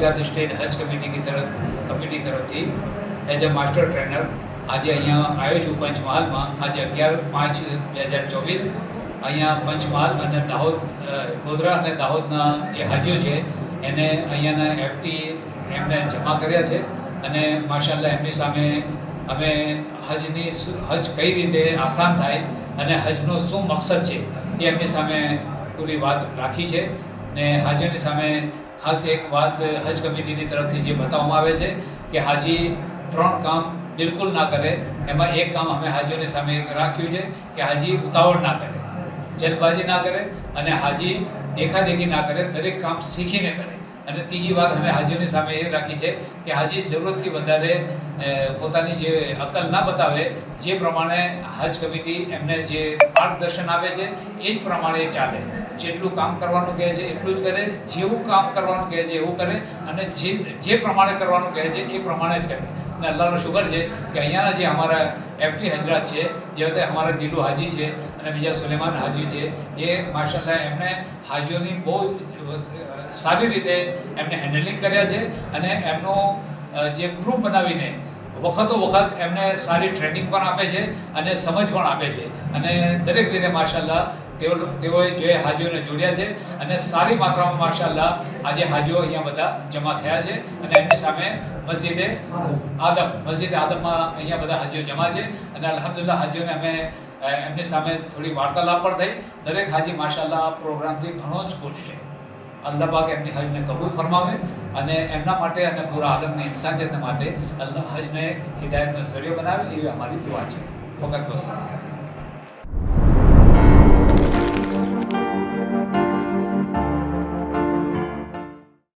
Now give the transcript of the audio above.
Gujarat state હજ committee તરફ committee તરફથી એઝ અ માસ્ટર ટ્રેનર આજે અહીંયા આવ્યો છું પંચમહાલમાં. આજે અગિયાર પાંચ બે હજાર ચોવીસ અહીંયા પંચમહાલ અને દાહોદ ગોધરા અને દાહોદના જે હાજીઓ છે, એને અહીંયાના એફટી એમને જમા કર્યા છે અને માશાલ્લાહ એમની સામે અમે હજની હજ કઈ રીતે આસાન થાય અને હજનો શું મકસદ છે એ એમની સામે પૂરી વાત રાખી છે. ને હાજરની સામે ખાસ એક વાત હજ કમિટીની તરફથી જે બતાવવામાં આવે છે કે હાજી ત્રણ કામ બિલકુલ ના કરે. એમાં એક કામ અમે હાજીઓની સામે રાખ્યું છે કે હાજી ઉતાવળ ના કરે. જલ્દબાજી ના કરે અને હાજી દેખાદેખી ના કરે, દરેક કામ શીખીને કરે. અને ત્રીજી વાત અમે હાજીઓની સામે એ રાખી છે કે હાજી જરૂરથી વધારે પોતાની જે અકલ ના બતાવે જે પ્રમાણે હજ કમિટી એમને જે માર્ગદર્શન આપે છે, એ જ પ્રમાણે ચાલે. જેટલું કામ કરવાનું કહે છે, એટલું જ કરે. જેવું કામ કરવાનું કહે છે, એવું કરે. અને જે જે પ્રમાણે કરવાનું કહે છે, એ પ્રમાણે જ કરે. અને અલ્લાહનો શુગર છે કે અહીંયાના જે અમારા એફટી હજરાત છે, જે વખતે અમારા દિલુ હાજી છે અને બીજા સુલેમાન હાજી છે, એ માશાલ્લાહ એમને હાજીઓની બહુ સારી રીતે એમને હેન્ડલિંગ કર્યા છે અને એમનો જે ગ્રુપ બનાવીને વખતો વખત એમને સારી ટ્રેનિંગ પણ આપે છે અને સમજ પણ આપે છે. અને દરેક રીતે માશાલ્લાહ તેઓ તેઓએ જે હાજીઓને જોડ્યા છે અને સારી માત્રામાં માશાલ્લાહ આજે હાજીઓ અહીંયા બધા જમા થયા છે અને એમની સામે મસ્જિદે આદમ, મસ્જિદ આદમમાં અહીંયા બધા હાજીઓ જમા છે અને અલ્હમ્દુલિલ્લાહ હાજીઓને અમે એમની સામે થોડી વાર્તાલાપ પણ થઈ. દરેક હાજી માશાલ્લાહ પ્રોગ્રામથી ઘણો જ ખુશ છે. અલ્લાહ પાક એમની હજને કબૂલ ફરમાવે અને એમના માટે અને પૂરા આલમની ઇન્સાનિયત માટે અલ્લાહ હજને હિદાયતનો ઝરિયો બનાવે એવી અમારી દુઆ છે. વખત વસ્તુ.